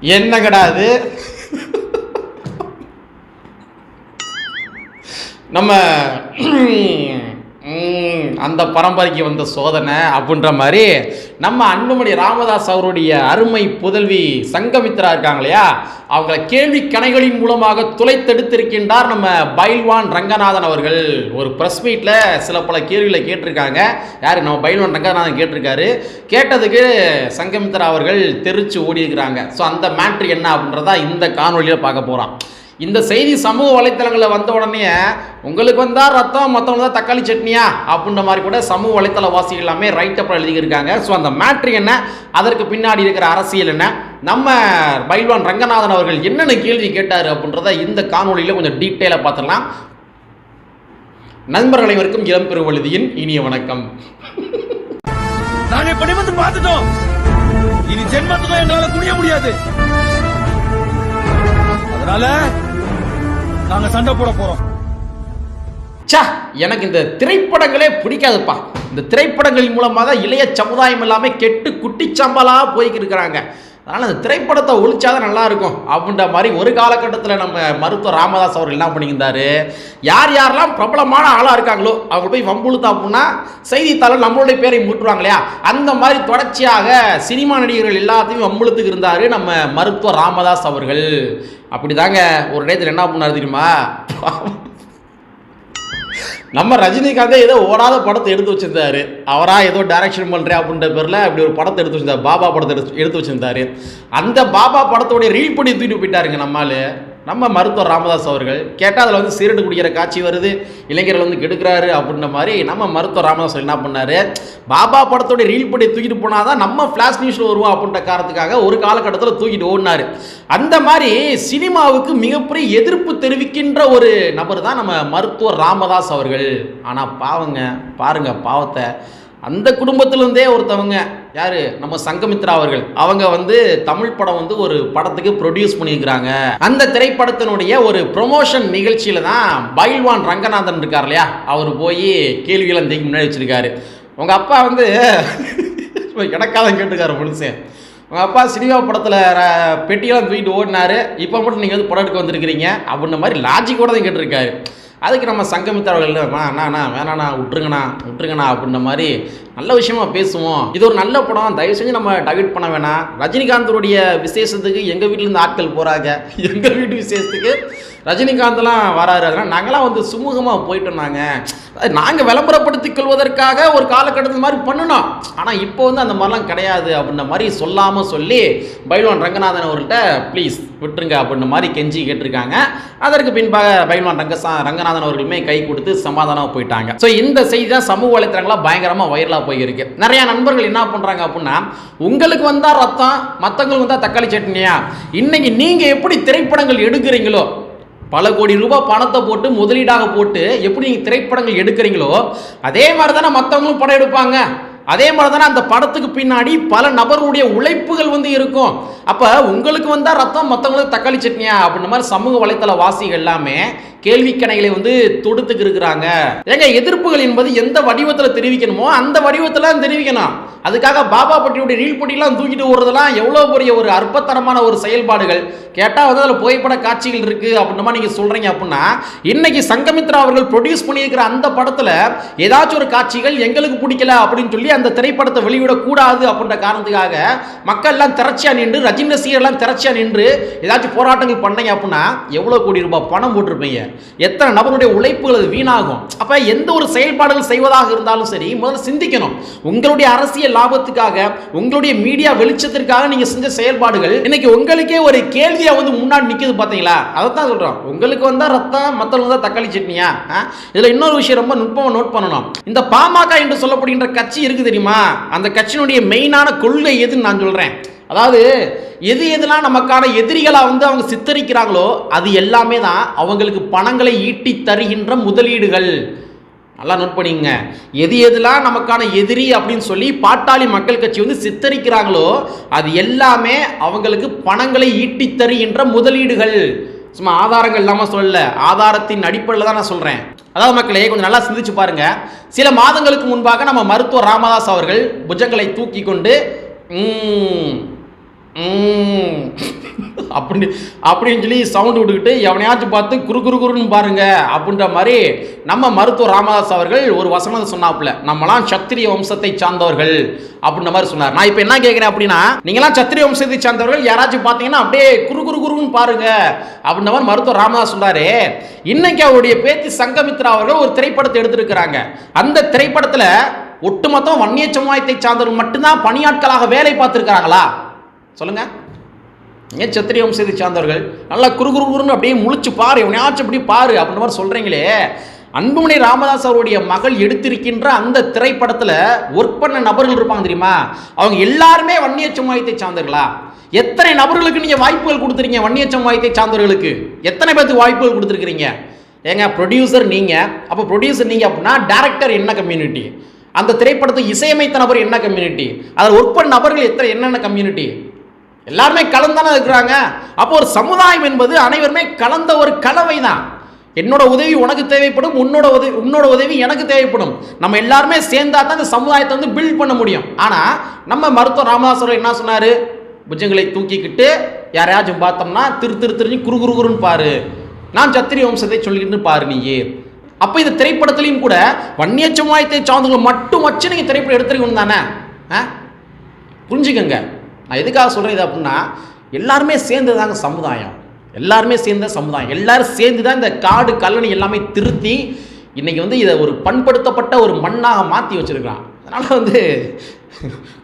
என்ன கிடையாது நம்ம அந்த பரம்பரைக்கு வந்த சோதனை அப்படின்ற மாதிரி நம்ம அன்புமணி ராமதாஸ் அவருடைய அருமை புதல்வி சங்கமித்ரா இருக்காங்க இல்லையா? அவங்கள கேள்வி கணைகளின் மூலமாக துளைத்தெடுத்திருக்கின்றார் நம்ம பைல்வான் ரங்கநாதன் அவர்கள். ஒரு ப்ரெஸ் மீட்டில் சில பல கேள்விகளை கேட்டிருக்காங்க. யார்? நம்ம பைல்வான் ரங்கநாதன் கேட்டிருக்காரு. கேட்டதுக்கு சங்கமித்ரா அவர்கள் தெரிச்சு ஓடி இருக்கிறாங்க ஸோ அந்த மேட்ரு என்ன அப்படின்றதா இந்த காணொலியில் பார்க்க போகிறோம் இந்த செய்தி சமூக வலைத்தளங்களில் வந்த உடனே உங்களுக்கு வந்தால் ரத்தம் மற்றவங்க தான் தக்காளி சட்னியா? அப்படின்ற மாதிரி கூட சமூக வலைத்தள வாசிகள் எல்லாமே ரைட் அப்புறம் எழுதியிருக்காங்க. ஸோ அந்த மேட்ரு என்ன? அதற்கு பின்னாடி இருக்கிற அரசியல் என்ன? நம்ம பைல்வான் ரங்கநாதன் அவர்கள் என்னென்ன கேள்வி கேட்டார் அப்படின்றத இந்த காணொலியில் கொஞ்சம் டீட்டெயிலாக பார்த்துடலாம். நண்பர்கள் அனைவருக்கும் இளம் பெருவழுதியின் இனிய வணக்கம். நாங்க இப்படி வந்து பார்த்துட்டோம். இனி ஜென்மத்துக்கும் என்னால் குனிய முடியாது. அதனால நாங்க சண்டை போட போறோம். ச்சா எனக்கு இந்த திரைப்படங்களே பிடிக்காதுப்பா. இந்த திரைப்படங்களின் மூலமாக தான் இளைய சமுதாயம் எல்லாமே கெட்டு குட்டிச்சம்பலாக போய்க்கு இருக்கிறாங்க. அதனால் அந்த திரைப்படத்தை ஒழிச்சாதான் நல்லாயிருக்கும். அப்படின்ற மாதிரி ஒரு காலகட்டத்தில் நம்ம மருத்துவர் ராமதாஸ் அவர்கள் என்ன பண்ணியிருந்தாரு? யார் யாரெல்லாம் பிரபலமான ஆளாக இருக்காங்களோ அவங்க போய் வம்புழுத்தா அப்படின்னா செய்தித்தாளர் நம்மளுடைய பேரை மூட்டுவாங்க இல்லையா? அந்த மாதிரி தொடர்ச்சியாக சினிமா நடிகர்கள் எல்லாத்தையும் வம்புழுத்துக்கு இருந்தார் நம்ம மருத்துவர் ராமதாஸ் அவர்கள். அப்படிதாங்க. ஒரு நேரத்தில் என்ன பண்ணார் தெரியுமா? நம்ம ரஜினிகாந்தே ஏதோ ஓடாத படத்தை எடுத்து வச்சிருந்தாரு. அவரா ஏதோ டைரக்ஷன் பண்ணுறேன் அப்படின்ற பேரில் அப்படி ஒரு படத்தை எடுத்து வச்சிருந்தார். பாபா படத்தை எடுத்து எடுத்து வச்சிருந்தாரு. அந்த பாபா படத்தோடைய ரீல் பண்ணி தூக்கிட்டு போயிட்டாருங்க நம்மால். நம்ம மருத்துவர் ராமதாஸ் அவர்கள் கேட்டால் அதில் வந்து சீரட்டு குடிக்கிற காட்சி வருது இளைஞர்கள் வந்து கெடுக்கிறாரு அப்படின்ற மாதிரி நம்ம மருத்துவர் ராமதாஸ் என்ன பண்ணாரு? பாபா படத்தோடைய ரீல் படி தூக்கிட்டு போனால் தான் நம்ம ஃப்ளாஷ் நியூஸில் வருவோம் அப்படின்ற காரணத்துக்காக ஒரு காலகட்டத்தில் தூக்கிட்டு ஓடினார். அந்த மாதிரி சினிமாவுக்கு மிகப்பெரிய எதிர்ப்பு தெரிவிக்கின்ற ஒரு நபர் தான் நம்ம மருத்துவர் ராமதாஸ் அவர்கள். ஆனால் பாவங்க பாருங்கள் பாவத்தை அந்த குடும்பத்திலேருந்தே ஒருத்தவங்க யார்? நம்ம சங்கமித்ரா அவர்கள். அவங்க வந்து தமிழ் படம் வந்து ஒரு படத்துக்கு ப்ரொடியூஸ் பண்ணியிருக்கிறாங்க. அந்த திரைப்படத்தினுடைய ஒரு ப்ரொமோஷன் நிகழ்ச்சியில் தான் பைல்வான் ரங்கநாதன் இருக்கார் இல்லையா? அவர் போய் கேள்விகளை தூக்கி முன்னாடி வச்சிருக்காரு. உங்கள் அப்பா வந்து எனக்காதான் கேட்டுக்காரு மனுஷன் உங்கள் அப்பா சினிமா படத்தில் பெட்டியெல்லாம் தூக்கிட்டு ஓடினாரு. இப்போ மட்டும் நீங்கள் வந்து படம் எடுக்க வந்திருக்கிறீங்க. அப்படின்ற மாதிரி லாஜிக்கோட தான் கேட்டிருக்காரு. அதுக்கு நம்ம சங்கமித்தவர்கள் அண்ணா வேணாண்ணா விட்டுருங்கண்ணா விட்டுருங்கண்ணா அப்படின்ற மாதிரி நல்ல விஷயமா பேசுவோம். இது ஒரு நல்ல படம். தயவு செஞ்சு நம்ம டைவர்ட் பண்ண வேணாம். ரஜினிகாந்தருடைய விசேஷத்துக்கு எங்கள் வீட்டிலேருந்து ஆட்கள் போகிறாங்க எங்கள் வீட்டு விசேஷத்துக்கு ரஜினிகாந்த்லாம் வராரு. அதனால் நாங்களாம் வந்து சுமூகமாக போயிட்டோம் நாங்கள் நாங்கள் விளம்பரப்படுத்திக் கொள்வதற்காக ஒரு காலகட்டத்தில் மாதிரி பண்ணினோம். ஆனால் இப்போ வந்து அந்த மாதிரிலாம் கிடையாது அப்படின்ற மாதிரி சொல்லாமல் சொல்லி பைலவான் ரங்கநாதன் அவர்கிட்ட ப்ளீஸ் விட்டுருங்க அப்படின்ற மாதிரி கெஞ்சி கேட்டிருக்காங்க. அதற்கு பின்பாக பைல்வான் ரங்கசா ரங்கநாதன் அவர்களுமே கை கொடுத்து சமாதானம் போயிட்டாங்க. ஸோ இந்த செய்தி தான் சமூக வலைத்தளங்களாக பயங்கரமாக வைரலாக போயிருக்கு. நிறைய நண்பர்கள் என்ன பண்ணுறாங்க அப்படின்னா உங்களுக்கு வந்தால் ரத்தம் மற்றவங்களுக்கு வந்தால் தக்காளி சட்னியா? இன்னைக்கு நீங்கள் எப்படி திரைப்படங்கள் எடுக்கிறீங்களோ பல கோடி ரூபாய் பணத்தை போட்டு முதலீடாக போட்டு எப்படி நீங்கள் திரைப்படங்கள் எடுக்கிறீங்களோ அதே மாதிரி தானே மற்றவங்களும் படம் எடுப்பாங்க. அதே மாதிரி தானே அந்த படத்துக்கு பின்னாடி பல நபர்களுடைய உழைப்புகள் வந்து இருக்கும். அப்போ உங்களுக்கு வந்தால் ரத்தம் மற்றவங்களுக்கு தக்காளி சட்னியா? அப்படின்ற மாதிரி சமூக வலைத்தள வாசிகள் எல்லாமே கேள்விக்கணைகளை வந்து தொடுத்துக்கு இருக்கிறாங்க. ஏங்க எதிர்ப்புகள் என்பது எந்த வடிவத்தில் தெரிவிக்கணுமோ அந்த வடிவத்தில் தெரிவிக்கணும். அதுக்காக பாபா பட்டியுடைய ரீல் பொட்டிலாம் தூக்கிட்டு ஓடுறதெல்லாம் எவ்வளோ பெரிய ஒரு அற்பத்தனமான ஒரு செயல்பாடுகள். கேட்டால் வந்து அதில் புகைப்பட காட்சிகள் இருக்குது அப்படின்ற மாதிரி நீங்கள் சொல்கிறீங்க அப்படின்னா இன்னைக்கு சங்கமித்ரா அவர்கள் ப்ரொடியூஸ் பண்ணியிருக்கிற அந்த படத்தில் ஏதாச்சும் ஒரு காட்சிகள் எங்களுக்கு பிடிக்கல அப்படின்னு சொல்லி அந்த திரைப்படத்தை வெளியிடக்கூடாது அப்படின்ற காரணத்துக்காக மக்கள் எல்லாம் நின்று ரஜினி ரசிகர்லாம் திரட்சியாக நின்று ஏதாச்சும் போராட்டங்கள் பண்ணீங்க அப்படின்னா எவ்வளோ கோடி ரூபாய் பணம் போட்டிருப்பீங்க. எத்தனை நபருடைய உழைப்புகள் அது வீணாகும். அப்போ எந்த ஒரு செயல்பாடுகள் செய்வதாக இருந்தாலும் சரி முதல்ல சிந்திக்கணும். உங்களுடைய அரசியல் லாபத்துக்காக உங்களுடைய மீடியா வெளிச்சத்திற்காக நீங்கள் செஞ்ச செயல்பாடுகள் இன்னைக்கு உங்களுக்கே ஒரு கேள்வியாக வந்து முன்னாடி நிற்குது பார்த்தீங்களா அதை தான் சொல்கிறோம் உங்களுக்கு வந்தால் ரத்தம் மற்றவங்க தான் தக்காளி சட்னியா? இதில் இன்னொரு விஷயம் ரொம்ப நுட்பமாக நோட் பண்ணணும். இந்த பாமக என்று சொல்லப்படுகின்ற கட்சி தெரியுமா? அந்த கட்சியினுடைய மெயினான கொள்கை எதுன்னு நான் சொல்கிறேன் அதாவது எது எதுலாம் நமக்கான எதிரிகளாக வந்து அவங்க சித்தரிக்கிறாங்களோ அது எல்லாமே தான் அவங்களுக்கு பணங்களை ஈட்டி தருகின்ற முதலீடுகள். நல்லா நோட் பண்ணிங்க எது எதுலாம் நமக்கான எதிரி அப்படின்னு சொல்லி பாட்டாளி மக்கள் கட்சி வந்து சித்தரிக்கிறாங்களோ அது எல்லாமே அவங்களுக்கு பணங்களை ஈட்டி தருகின்ற முதலீடுகள். சும்மா ஆதாரங்கள் இல்லாமல் சொல்லல. ஆதாரத்தின் அடிப்படையில் தான் நான் சொல்கிறேன் அதாவது மக்களே கொஞ்சம் நல்லா சிந்திச்சு பாருங்க. சில மாதங்களுக்கு முன்பாக நம்ம மருத்துவர் ராமதாஸ் அவர்கள் புஜங்களை தூக்கி கொண்டு அப்படி அப்படின்னு சொல்லி சவுண்டு விட்டுக்கிட்டு எவனையாச்சும் பார்த்து குறு குறு குருன்னு பாருங்க அப்படின்ற மாதிரி நம்ம மருத்துவர் ராமதாஸ் அவர்கள் ஒரு வசனத்தை சொன்னாப்புல நம்மலாம் சத்திரிய வம்சத்தை சார்ந்தவர்கள் அப்படின்ற மாதிரி சொன்னார். நான் இப்போ என்ன கேட்குறேன் அப்படின்னா நீங்களாம் சத்திரிய வம்சத்தை சார்ந்தவர்கள் யாராச்சும் பார்த்தீங்கன்னா அப்படியே குறு குறு குருன்னு பாருங்க அப்படின்ற மாதிரி மருத்துவர் ராமதாஸ் சொன்னாரு. இன்னைக்கு அவருடைய பேத்தி சங்கமித்ரா அவர்கள் ஒரு திரைப்படத்தை எடுத்திருக்கிறாங்க. அந்த திரைப்படத்தில் ஒட்டுமொத்தம் வன்னிய சமுதாயத்தை சார்ந்தவர்கள் மட்டும்தான் பணியாட்களாக வேலை பார்த்துருக்காங்களா சொல்லுங்க. ஏன் சத்திரிய வம்சத்தை சார்ந்தவர்கள் நல்லா குறுகுறுன்னு குருன்னு அப்படியே முழிச்சு பாரு எவனையாச்சும் அப்படி பாரு அப்படின்ற மாதிரி சொல்கிறீங்களே அன்புமணி ராமதாஸ் அவருடைய மகள் எடுத்திருக்கின்ற அந்த திரைப்படத்தில் ஒர்க் பண்ண நபர்கள் இருப்பாங்க தெரியுமா? அவங்க எல்லாருமே வன்னிய சமுதாயத்தை சார்ந்தவர்களா? எத்தனை நபர்களுக்கு நீங்கள் வாய்ப்புகள் கொடுத்துருக்கீங்க வன்னிய சமுதாயத்தை சார்ந்தவர்களுக்கு? எத்தனை பேருக்கு வாய்ப்புகள் கொடுத்துருக்குறீங்க? ஏங்க ப்ரொடியூசர் நீங்கள் அப்போ ப்ரொடியூசர் நீங்கள் அப்படின்னா டேரக்டர் என்ன கம்யூனிட்டி அந்த திரைப்படத்தை இசையமைத்த நபர் என்ன கம்யூனிட்டி அதில் ஒர்க் பண்ண நபர்கள் எத்தனை என்னென்ன கம்யூனிட்டி எல்லாருமே கலந்தானே இருக்கிறாங்க. அப்போ ஒரு சமுதாயம் என்பது அனைவருமே கலந்த ஒரு கலவை தான் என்னோட உதவி உனக்கு தேவைப்படும் உன்னோட உதவி உன்னோட உதவி எனக்கு தேவைப்படும். நம்ம எல்லாருமே சேர்ந்தா தான் இந்த சமுதாயத்தை வந்து பில்ட் பண்ண முடியும். ஆனால் நம்ம மருத்துவ ராமதாசர் என்ன சொன்னார்? புஜங்களை தூக்கிக்கிட்டு யாரையாச்சும் பார்த்தோம்னா திரு திரு திருஞ்சி குறு குறு குருன்னு பாரு. நான் சத்திரி வம்சத்தை சொல்லிக்கிட்டு பாரு நீயே. அப்போ இந்த திரைப்படத்துலையும் கூட வன்னிய சமுதாயத்தை சார்ந்தவங்க மட்டும் வச்சு நீங்கள் திரைப்படம் எடுத்துருக்கணும் தானே ஆ? புரிஞ்சுக்கங்க. நான் எதுக்காக சொல்கிறது அப்படின்னா எல்லாருமே சேர்ந்து தாங்க சமுதாயம். எல்லாருமே சேர்ந்த சமுதாயம். எல்லாரும் சேர்ந்து தான் இந்த காடு கல்லணி எல்லாமே திருத்தி இன்றைக்கி வந்து இதை ஒரு பண்படுத்தப்பட்ட ஒரு மண்ணாக மாற்றி வச்சுருக்கிறான். அதனால் வந்து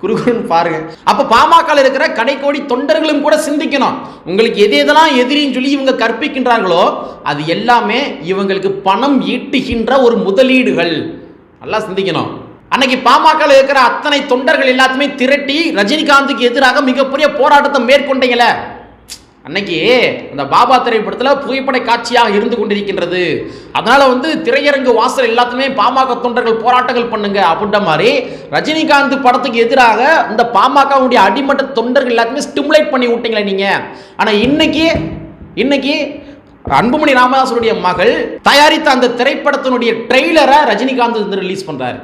குறுகுறுன்னு பாருங்க. அப்போ பாமக இருக்கிற கடைக்கோடி தொண்டர்களும் கூட சிந்திக்கணும். உங்களுக்கு எது எதெல்லாம் எதிரின்னு சொல்லி இவங்க கற்பிக்கின்றார்களோ அது எல்லாமே இவங்களுக்கு பணம் ஈட்டுகின்ற ஒரு முதலீடுகள். நல்லா சிந்திக்கணும். அன்னைக்கு பாமக இருக்கிற அத்தனை தொண்டர்கள் எல்லாத்தையுமே திரட்டி ரஜினிகாந்துக்கு எதிராக மிகப்பெரிய போராட்டத்தை மேற்கொண்டீங்களே. அன்னைக்கு அந்த பாபா திரைப்படத்தில் புகைப்பட காட்சியாக இருந்து கொண்டிருக்கின்றது. அதனால வந்து திரையரங்கு வாசல் எல்லாத்துமே பாமக தொண்டர்கள் போராட்டங்கள் பண்ணுங்க அப்படின்ற மாதிரி ரஜினிகாந்த் படத்துக்கு எதிராக இந்த பாமகவுடைய அடிமட்ட தொண்டர்கள் எல்லாத்தையுமே ஸ்டிமுலேட் பண்ணி விட்டீங்களே நீங்க. ஆனா இன்னைக்கு இன்னைக்கு அன்புமணி ராமதாசனுடைய மகள் தயாரித்த அந்த திரைப்படத்தினுடைய ட்ரெய்லரை ரஜினிகாந்த் வந்து ரிலீஸ் பண்றாரு.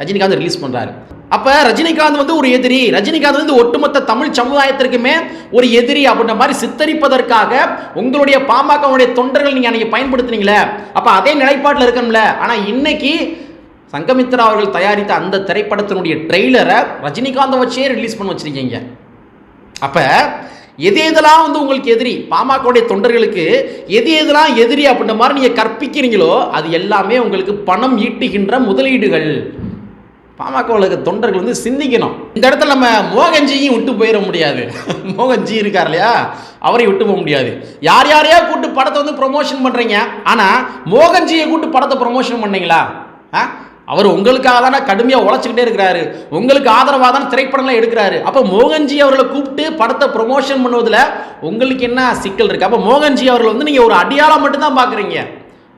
ரஜினிகாந்த் ரிலீஸ் பண்ணுறாரு அப்போ ரஜினிகாந்த் வந்து ஒரு எதிரி. ரஜினிகாந்த் வந்து ஒட்டுமொத்த தமிழ் சமுதாயத்திற்குமே ஒரு எதிரி அப்படின்ற மாதிரி சித்தரிப்பதற்காக உங்களுடைய பாமகவுடைய தொண்டர்கள் நீங்கள் அன்றைக்கி பயன்படுத்துனீங்களே. அப்போ அதே நிலைப்பாட்டில் இருக்கணும்ல. ஆனால் இன்னைக்கு சங்கமித்ரா அவர்கள் தயாரித்த அந்த திரைப்படத்தினுடைய ட்ரெய்லரை ரஜினிகாந்தை வச்சே ரிலீஸ் பண்ண வச்சிருக்கீங்க. அப்போ எது எதெல்லாம் வந்து உங்களுக்கு எதிரி? பாமகவுடைய தொண்டர்களுக்கு எது எதெல்லாம் எதிரி அப்படின்ற மாதிரி நீங்கள் கற்பிக்கிறீங்களோ அது எல்லாமே உங்களுக்கு பணம் ஈட்டுகின்ற முதலீடுகள். பாமகவுக்கு தொண்டர்கள் வந்து சிந்திக்கணும். இந்த இடத்துல நம்ம மோகன்ஜியும் விட்டு போயிட முடியாது. மோகன்ஜி இருக்கார் இல்லையா? அவரையும் விட்டு போக முடியாது. யார் யாரையா கூட்டு படத்தை வந்து ப்ரொமோஷன் பண்ணுறீங்க ஆனால் மோகன்ஜியை கூட்டு படத்தை ப்ரொமோஷன் பண்ணீங்களா? ஆ? அவர் உங்களுக்காக தானே கடுமையாக உழைச்சிக்கிட்டே இருக்கிறாரு. உங்களுக்கு ஆதரவாக தானே திரைப்படம்லாம் எடுக்கிறாரு. அப்போ மோகன்ஜி அவர்களை கூப்பிட்டு படத்தை ப்ரொமோஷன் பண்ணுவதில் உங்களுக்கு என்ன சிக்கல் இருக்குது அப்போ மோகன்ஜி அவர்கள் வந்து நீங்கள் ஒரு அடியாளம் மட்டும்தான் பார்க்குறீங்க.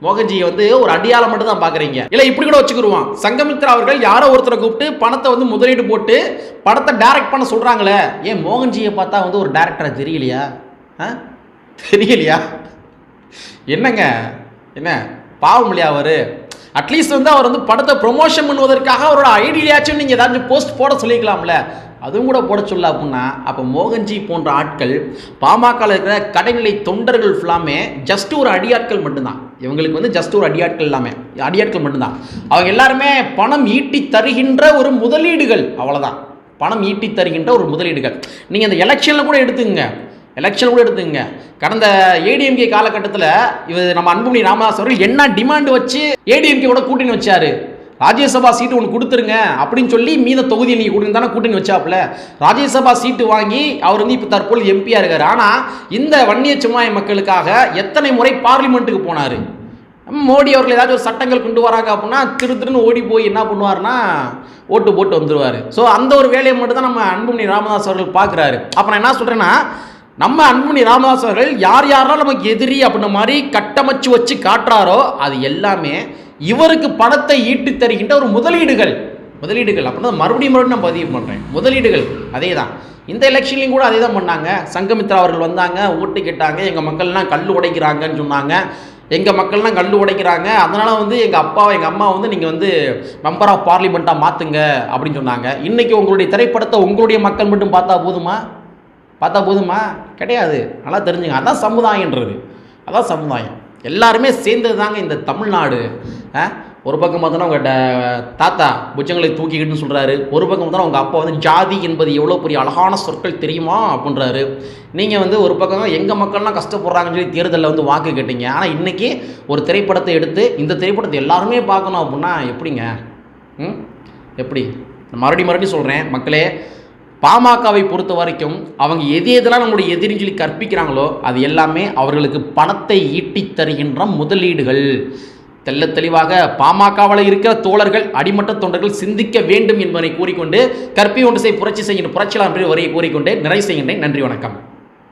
மோகன்ஜியை வந்து ஒரு அடியாளம் மட்டும் தான் பார்க்குறீங்க. இல்லை இப்படி கூட வச்சுக்கிடுவான் சங்கமித்ரா அவர்கள் யாரோ ஒருத்தரை கூப்பிட்டு பணத்தை வந்து முதலீடு போட்டு படத்தை டைரக்ட் பண்ண சொல்கிறாங்களே ஏன் மோகன்ஜியை பார்த்தா வந்து ஒரு டேரக்டரை தெரியலையா? ஆ? தெரியலையா? என்னங்க? என்ன? பாவம் இல்லையா அவர்? அட்லீஸ்ட் வந்து அவர் வந்து படத்தை ப்ரொமோஷன் பண்ணுவதற்காக அவரோட ஐடியாச்சும் நீங்கள் ஏதாச்சும் போஸ்ட் போட சொல்லிக்கலாம்ல. அதுவும் கூட போட சொல்ல அப்படின்னா அப்போ மோகன்ஜி போன்ற ஆட்கள் பாமகவில் இருக்கிற கடைநிலை தொண்டர்கள் ஃபுல்லாமே ஜஸ்ட் ஒரு அடியாட்கள் மட்டும்தான். இவங்களுக்கு வந்து ஜஸ்ட் ஒரு அடியாட்கள் எல்லாமே அடியாட்கள் மட்டும்தான். அவங்க எல்லாருமே பணம் ஈட்டி தருகின்ற ஒரு முதலீடுகள். அவ்வளோதான் பணம் ஈட்டி தருகின்ற ஒரு முதலீடுகள். நீங்கள் அந்த எலெக்ஷனில் கூட எடுத்துங்க எலெக்ஷன் கூட எடுத்துங்க கடந்த ஏடிஎம்கே காலகட்டத்தில் இவர் நம்ம அன்புமணி ராமதாஸ் அவர்கள் என்ன டிமாண்ட் வச்சு ஏடிஎம்கே கூட கூட்டணி வச்சாரு? ராஜ்யசபா சீட்டு ஒன்று கொடுத்துருங்க அப்படின்னு சொல்லி மீத தொகுதியை நீங்கள் கொடுங்க தானே கூட்டணி வச்சாப்புல. ராஜ்யசபா சீட்டு வாங்கி அவர் வந்து இப்போ தற்போது எம்பியாக இருக்கார். ஆனால் இந்த வன்னிய சமுதாய மக்களுக்காக எத்தனை முறை பார்லிமெண்ட்டுக்கு போனார்? மோடி அவர்கள் ஏதாச்சும் ஒரு சட்டங்கள் கொண்டு வராங்க அப்படின்னா திரு திருன்னு ஓடி போய் என்ன பண்ணுவார்னா ஓட்டு போட்டு வந்துடுவார் ஸோ அந்த ஒரு வேலையை மட்டும் தான் நம்ம அன்புமணி ராமதாஸ் அவர்கள் பார்க்குறாரு. அப்போ நான் என்ன சொல்கிறேன்னா நம்ம அன்புமணி ராமதாஸ் அவர்கள் யார் யாரெல்லாம் நமக்கு எதிரி அப்படின்ற மாதிரி கட்டமைச்சு வச்சு காட்டுறாரோ அது எல்லாமே இவருக்கு பணத்தை ஈட்டி தருகின்ற ஒரு முதலீடுகள். முதலீடுகள் அப்படின்னா மறுபடியும் மறுபடியும் நான் பதிவு பண்ணுறேன் முதலீடுகள் அதே தான் இந்த எலெக்ஷன்லையும் கூட அதே தான் பண்ணாங்க. சங்கமித்ரா அவர்கள் வந்தாங்க ஓட்டு கேட்டாங்க எங்கள் மக்கள்லாம் கல் உடைக்கிறாங்கன்னு சொன்னாங்க. எங்கள் மக்கள்லாம் கல் உடைக்கிறாங்க. அதனால் வந்து எங்கள் அப்பாவை எங்கள் அம்மா வந்து நீங்கள் வந்து மெம்பர் ஆஃப் பார்லிமெண்ட்டாக மாற்றுங்க அப்படின்னு சொன்னாங்க. இன்றைக்கி உங்களுடைய திரைப்படத்தை உங்களுடைய மக்கள் மட்டும் பார்த்தா போதுமா? பார்த்தா போதுமா? கிடையாது. நல்லா தெரிஞ்சுங்க. அதான் சமுதாயன்றது அதான் சமுதாயம். எல்லாருமே சேர்ந்தது தாங்க இந்த தமிழ்நாடு. ஒரு பக்கம் பார்த்தோன்னா உங்கள் ட- தாத்தா புச்சங்களை தூக்கிக்கிட்டுன்னு சொல்கிறாரு ஒரு பக்கம் பார்த்தோன்னா உங்கள் அப்பா வந்து ஜாதி என்பது எவ்வளோ பெரிய அழகான சொற்கள் தெரியுமா அப்படின்றாரு. நீங்கள் வந்து ஒரு பக்கம் எங்கள் மக்கள்லாம் கஷ்டப்படுறாங்கன்னு சொல்லி தேர்தலில் வந்து வாக்கு கேட்டீங்க. ஆனால் இன்றைக்கி ஒரு திரைப்படத்தை எடுத்து இந்த திரைப்படத்தை எல்லாருமே பார்க்கணும் அப்படின்னா எப்படிங்க? ம்? எப்படி? மறுபடியும் மறுபடியும் சொல்கிறேன் மக்களே பாமகவை பொறுத்த வரைக்கும் அவங்க எது எதெல்லாம் நம்முடைய எதிரின்னு சொல்லி கற்பிக்கிறாங்களோ அது எல்லாமே அவர்களுக்கு பணத்தை ஈட்டித் தருகின்ற முதலீடுகள். தெல்ல தெளிவாக பாமகவில் இருக்கிற தோழர்கள் அடிமட்ட தொண்டர்கள் சிந்திக்க வேண்டும் என்பதை கூறிக்கொண்டு கற்பி ஒன்று செய் புரட்சி செய்கின்ற புரட்சியாளர் என்று வரையை கூறிக்கொண்டு நிறைவு செய்கின்றேன். நன்றி வணக்கம்.